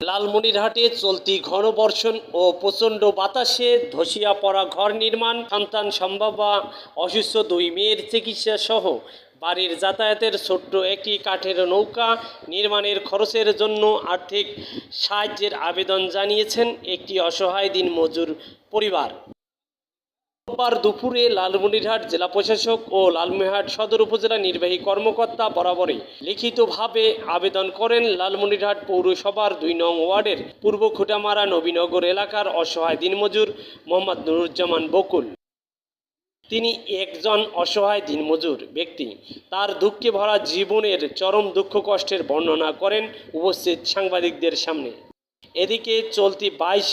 লালমনিরহাটে চলতি ঘন বর্ষণ ও প্রচণ্ড বাতাসে ধসিয়া পড়া ঘর নির্মাণ, সন্তান সম্ভাব্য অসুস্থ দুই মেয়ের চিকিৎসা সহ বাড়ির যাতায়াতের ছোট্ট একটি কাঠের নৌকা নির্মাণের খরচের জন্য আর্থিক সাহায্যের আবেদন জানিয়েছেন একটি অসহায় দিন মজুর পরিবার। রোববার দুপুরে লালমনিরহাট জেলা প্রশাসক ও লালমনিরহাট সদর উপজেলা নির্বাহী কর্মকর্তা বরাবরই লিখিতভাবে আবেদন করেন লালমনিরহাট পৌরসভার দুই নং ওয়ার্ডের পূর্ব খুটামারা নবীনগর এলাকার অসহায় দিনমজুর মোহাম্মদ নুরুজ্জামান বকুল। তিনি একজন অসহায় দিনমজুর ব্যক্তি। তার দুঃখে ভরা জীবনের চরম দুঃখ কষ্টের বর্ণনা করেন উপস্থিত সাংবাদিকদের সামনে। এদিকে চলতি বাইশ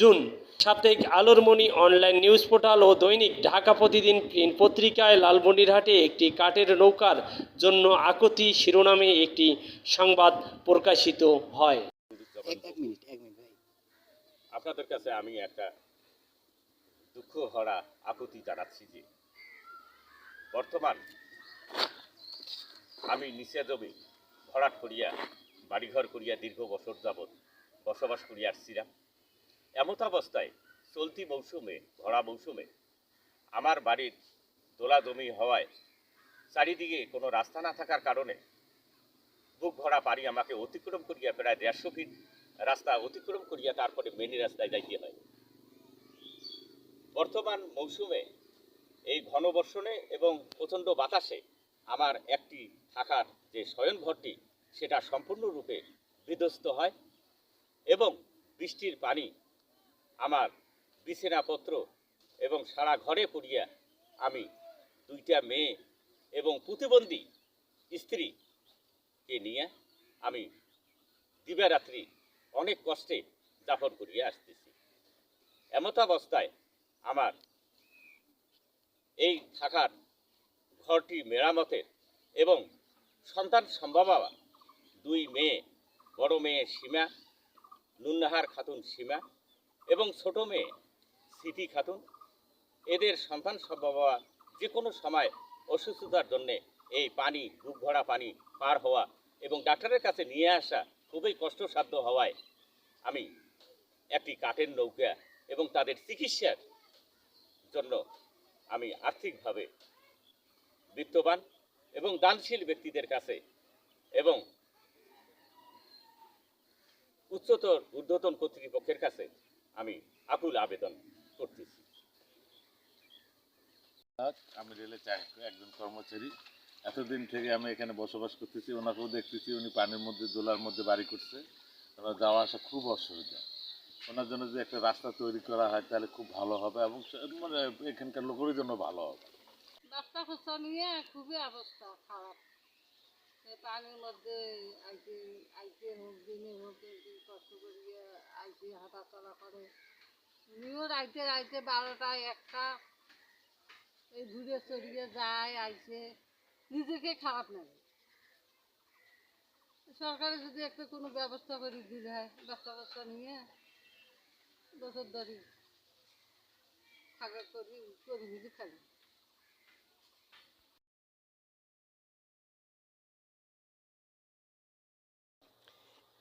জুন সাপ্তাহিক আলোর মণি অনলাইন নিউজ পোর্টাল ও দৈনিক ঢাকা প্রতিদিন প্রিন্ট পত্রিকায় লালমনিরহাটে একটি কাঠের নৌকার জন্য আকতি শিরোনামে একটি সংবাদ প্রকাশিত হয়। এক এক মিনিট এক মিনিট ভাই। আপনাদের কাছে আমি একটা দুঃখ হরা আকুতি জানাচ্ছি যে বর্তমান আমি নিচে জমি ভরাট করিয়া বাড়িঘর করিয়া দীর্ঘ বছর যাবৎ বসবাস করিয়া আসছিলাম। এমত অবস্থায় চলতি মৌসুমে, ভরা মৌসুমে আমার বাড়ির দোলা জমি হওয়ায় চারিদিকে কোনো রাস্তা না থাকার কারণে বুক ভরা পাড়ি আমাকে অতিক্রম করিয়া প্রায় দেড়শো ফিট রাস্তা অতিক্রম করিয়া তারপরে মেনি রাস্তায় যাইতে হয়। বর্তমান মৌসুমে এই ঘনবর্ষণে এবং প্রচণ্ড বাতাসে আমার একটি থাকার যে শয়নঘরটি, সেটা সম্পূর্ণরূপে বিধ্বস্ত হয় এবং বৃষ্টির পানি আমার বিছানাপত্র এবং সারা ঘরে পড়িয়া আমি দুইটা মেয়ে এবং প্রতিবন্ধী স্ত্রীকে নিয়ে আমি দিবারাত্রি অনেক কষ্টে যাপন করিয়া আসতেছি। এমত অবস্থায় আমার এই থাকার ঘরটি মেরামতের এবং সন্তান সম্ভবা দুই মেয়ে, বড় মেয়ে সীমা, নুন্নাহার খাতুন সীমা এবং ছোট মেয়ে সিটি খাতুন, এদের সন্তান সম্ভবা যে কোনো সময় অসুস্থতার জন্যে এই পানি বুক ভরা পানি পার হওয়া এবং ডাক্তারের কাছে নিয়ে আসা খুবই কষ্টসাধ্য হওয়ায় আমি একটি কাঠের নৌকা এবং তাদের চিকিৎসার জন্য আমি আর্থিকভাবে বিত্তবান এবং দানশীল ব্যক্তিদের কাছে এবং উচ্চতর ঊর্ধ্বতন কর্তৃপক্ষের কাছে আমি আকুল আবেদন করতেছি। আমি রেলে চাকরি একজন কর্মচারী। এতদিন থেকে আমি এখানে বসবাস করতেছি ওনাকেও দেখতেছি উনি পানির মধ্যে দোলার মধ্যে বাড়ি করছে। ওনার যাওয়া আসা খুব অসুবিধা। ওনার জন্য যদি একটা রাস্তা তৈরি করা হয় তাহলে খুব ভালো হবে এবং মানে এখানকার লোকের জন্য ভালো হবে। রাস্তা নিয়ে খুবই অবস্থা খারাপ। পানির মধ্যে আইতে আইতে হোক, দিনে হোক কষ্ট করিয়ে আইতে হাঁটা চলা করে। উনিও রাইতে রাইতে বারোটা একটা এই ঘুরে চড়িয়ে যায়, আইছে। নিজেকে খারাপ লাগে। সরকারে যদি একটা কোনো ব্যবস্থা করে দিলে হয় ব্যবস্থা ব্যবস্থা নিয়ে বছর ধরে থাকা করি করি নিজে খালি।